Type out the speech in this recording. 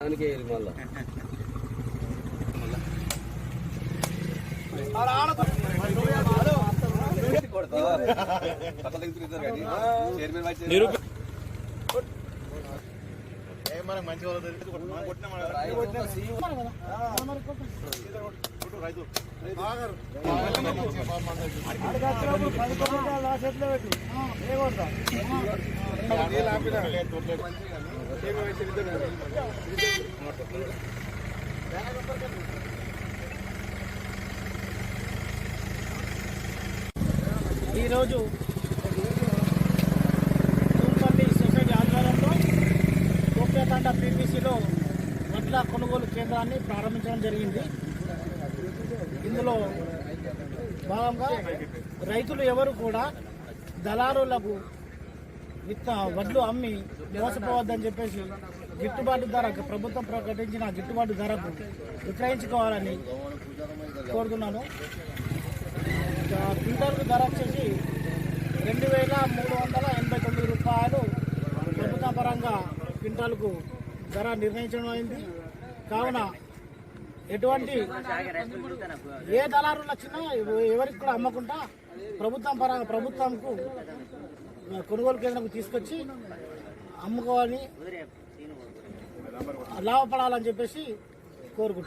దానికే మళ్ళా. ఈరోజు తూంపల్లి సొసైటీ ఆధ్వర్యంలో కోపేతండ పీపీసీలో వడ్ల కొనుగోలు కేంద్రాన్ని ప్రారంభించడం జరిగింది. ఇందులో భాగంగా రైతులు ఎవరు కూడా దళారులకు విత్త వడ్లు అమ్మి మోసపోవద్దని చెప్పేసి గిట్టుబాటు ధర ప్రభుత్వం ప్రకటించిన గిట్టుబాటు ధరకు విక్రయించుకోవాలని కోరుతున్నాను. ఆ, క్వింటాల్కు ధర వచ్చేసి రెండు వేల మూడు వందల ఎనభై తొమ్మిది రూపాయలు. ప్రభుత్వ పరంగా క్వింటాల్కు ధర నిర్ణయించడం అయింది. కావున ఎటువంటి ఏ దళారులు వచ్చినా ఎవరికి కూడా అమ్మకుండా ప్రభుత్వం పరంగా ప్రభుత్వంకు కొనుగోలు కేంద్రం తీసుకొచ్చి అమ్ముకోవాలని లాభపడాలని చెప్పేసి కోరుకుంటున్నాను